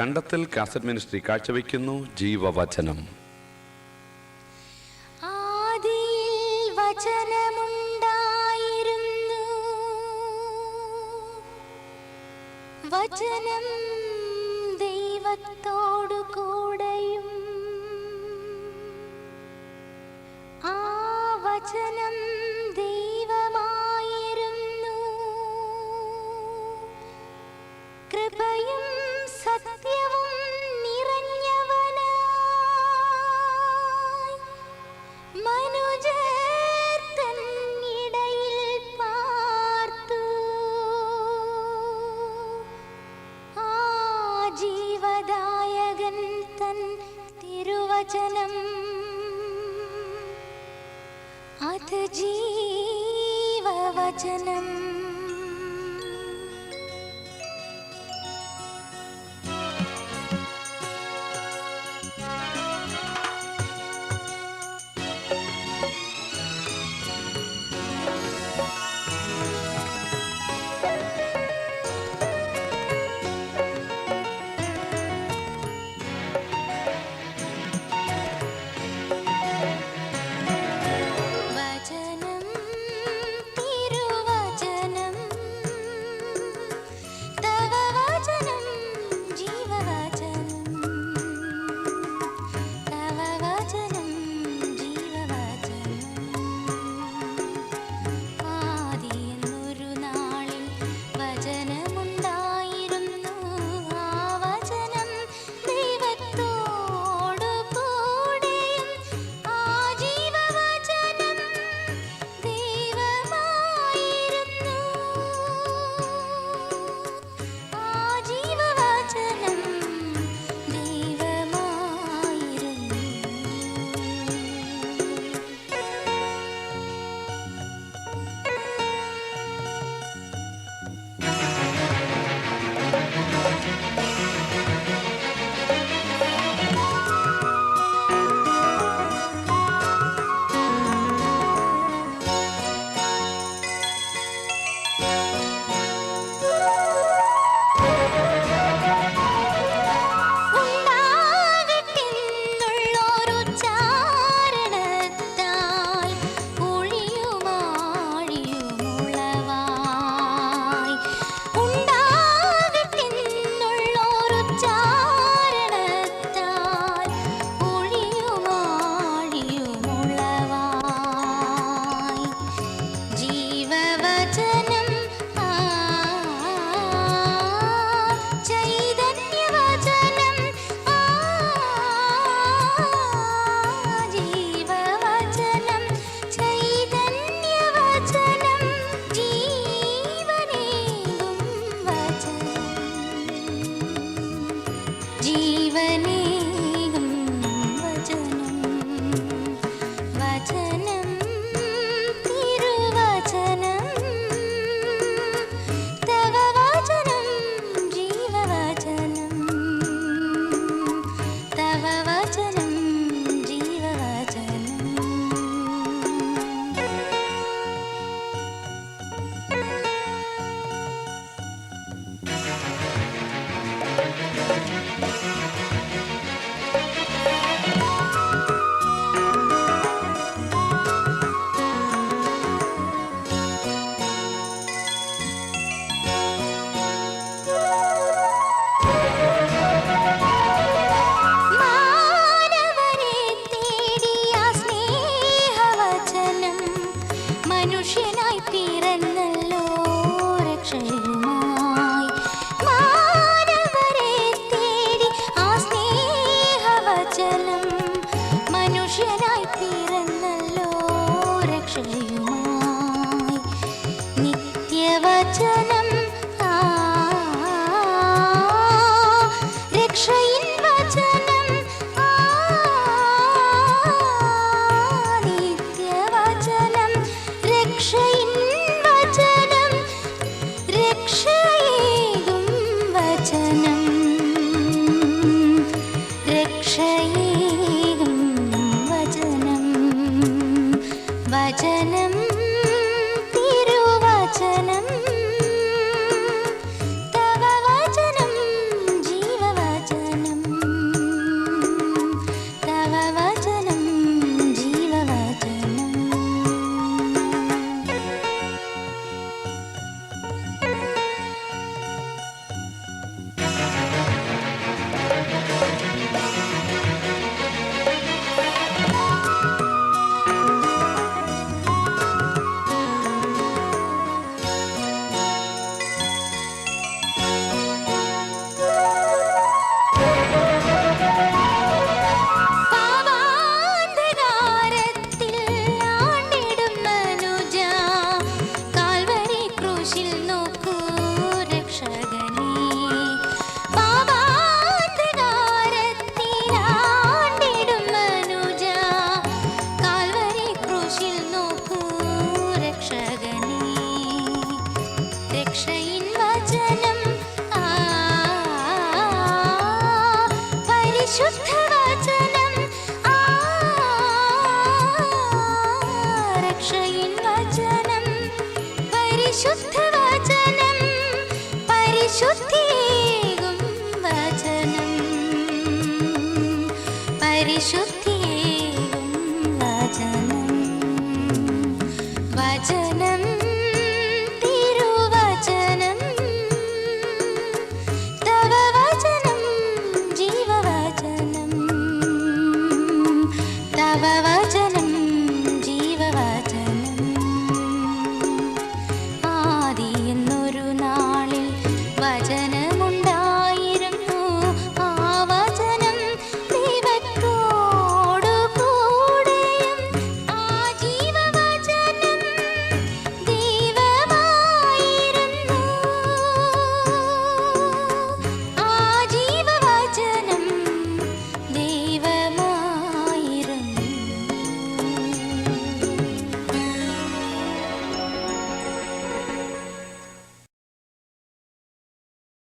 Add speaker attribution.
Speaker 1: കണ്ടത്തിൽ cassette ministry കാഴ്ചവെക്കുന്നു ജീവവചനം.
Speaker 2: വചനമുണ്ടായിരുന്നു. വചനം ദൈവത്തോടു കൂടെയും. ആ വചനം അത് ജീവവചനം രക്ഷയുമായി നിത്യവചനം രക്ഷയിൻ വചനം നിത്യവചനം രക്ഷയിൻ വചനം രക്ഷയിലും വചനം